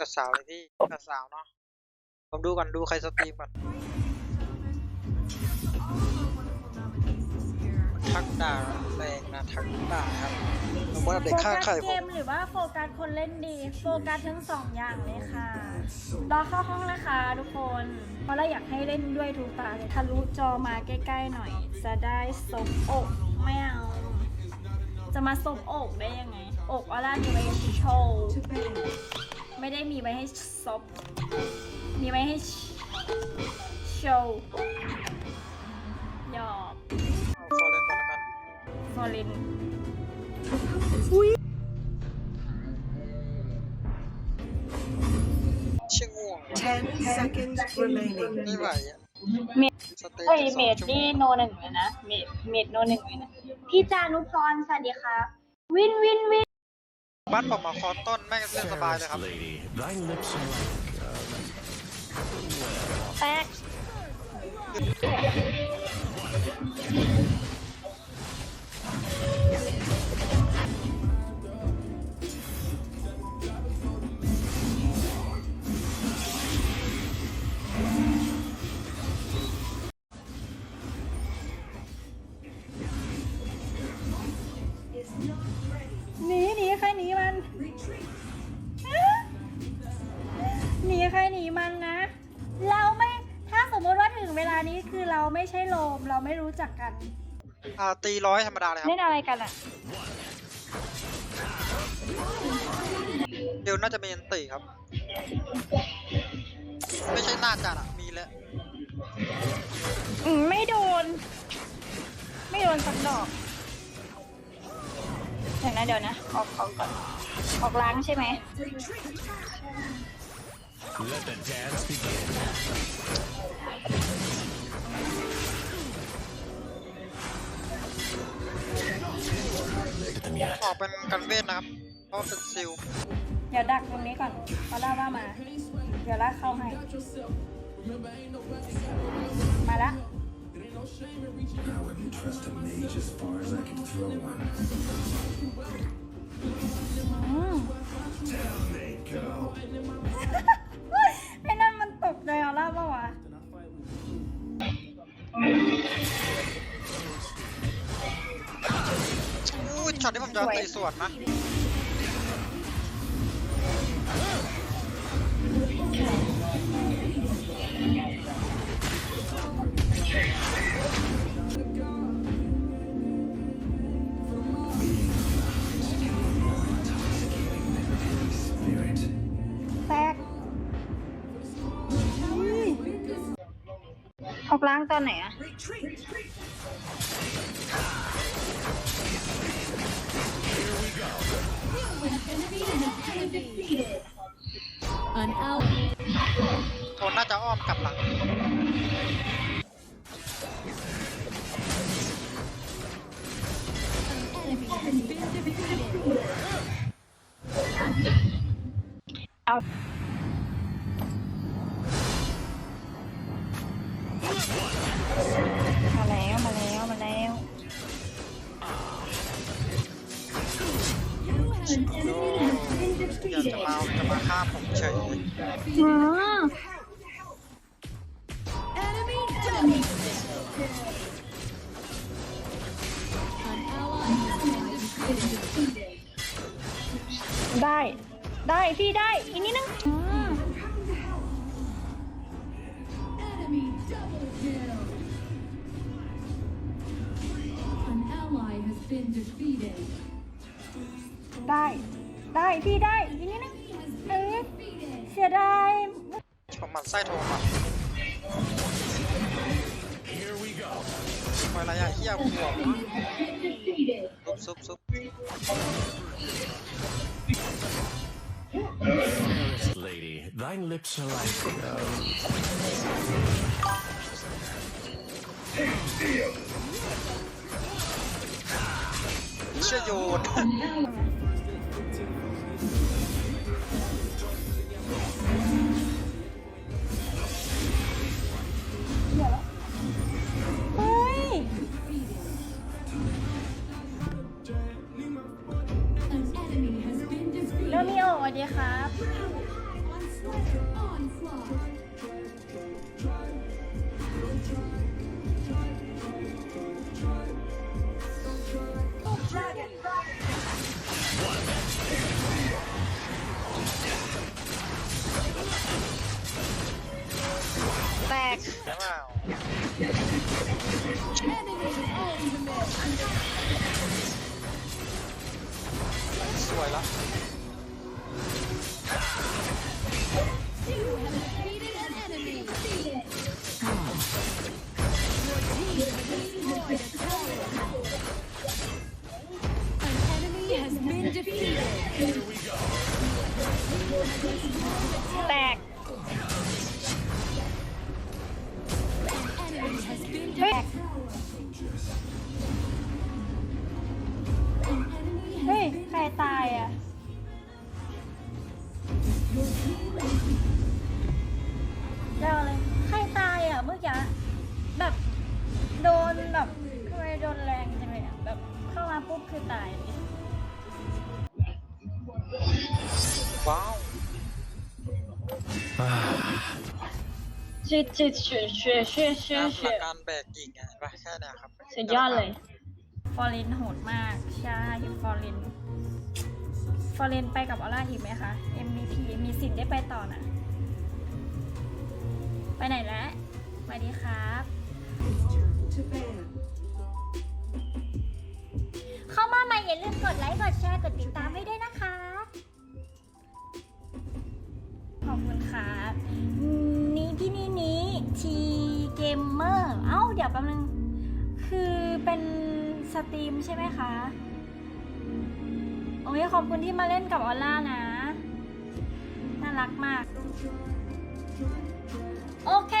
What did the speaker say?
กับสาวเลยพี่กับสาวเนาะผมดูก่อนดูใครสตรีมก่อนทักด่าแรงนะทักด่าครับผมว่าเด็กโฟข้างกัสไข่เกผมมหรือว่าโฟกัสคนเล่นดี โฟกัสทั้งสองอย่างเลยค่ะ รอเข้าห้องนะคะทุกคน เพราะเราอยากให้เล่นด้วยทุกตาเลยทะลุจอมาใกล้ๆหน่อย จะได้สบอกไม่เอาจะมาสบอกได้ยังไง อกออร่ามีไว้โชว์ ไม่ได้มีไว้ให้ซบมีไว้ให้โชว์หยอกเอาฟอร์เรนก่อนละกันฟอรินชื่อง่วงว่ะ10 seconds remaining. ไม่ไหวอะเมดสเตเฮ้ยจเมดนี่โนหนึ่งเลยนะ เมดเมดโนหนึ่งเลยนะ พี่จานุพรสวัสดีครับ วินวินวิน บัตผมมาคอต้นแม่งเล่นสบายเลยครับ lady, thy lips are like แป๊ก เราไม่ใช่โลมเราไม่รู้จักกันอ่าตีร้อยธรรมดาเลยครับเล่นอะไรกันอะเดี๋ยวน่าจะมีอันติครับ ไม่ใช่น่าจะอะมีแล้วอืมไม่โดน ไม่โดนสักดอกเดี๋ยวนะเดี๋ยวนะออกออกก่อนออกล้างใช่ไหม let the dance begin. Them yet. ออกเป็นกันเวทนะครับ เพราะเป็นซิลเดี๋ยวดักตรงนี้ก่อนพอล่าว่ามา เดี๋ยวลาเข้าให้ มาละ I wouldn't trust a mage as far as I can throw one. อืม ช็อตที่ผมจะตีสวนนะ Spirit. แตกอุ้ยออกล้างตอนไหนอะ นน่าจะอ้อมกลับหลังเอามาแล้วมาแล้วมาแล้วอยากจะมาจะมาฆ่าผมเฉยเลยอืม ได้พี่ได้ อีกนิดนึงได้ ได้พี่ได้ อีกนิดนึงเออเสียดายผมหมันไส้โทรมา Here we go. คอยระยะเหี้ยหัว Defeated. ซุบซุบซุบ Fairest lady, thine lips are like uh, เชื่อโยน สวัสดีครับแตกสวยแล้ว defeated. แตก An จืดจืดเฉื่อยเฉื่อยเฉื่อยเฉื่อยน้ำเฉหลัื่กอยการแบกกิ่งไงปะแค่เนี้ยครับสุดยอดเลย ฟอร์เรนโหดมาก ใช่ฟอร์เรนฟอร์เรนไปกับออร่าอีกไหมคะ MVP มีสิทธิ์ได้ไปต่อนะ ไปไหนแล้วสวัสดีครับ To ban. เข้ามาใหม่อย่าลืมกดไลค์ กดแชร์ กดติดตามให้ด้วยนะคะ ขอบคุณครับ ยวแป๊บนึง คือเป็นสตรีมใช่ไหมคะ โอ้ยขอบคุณที่มาเล่นกับออล่านะ น่ารักมาก โอเค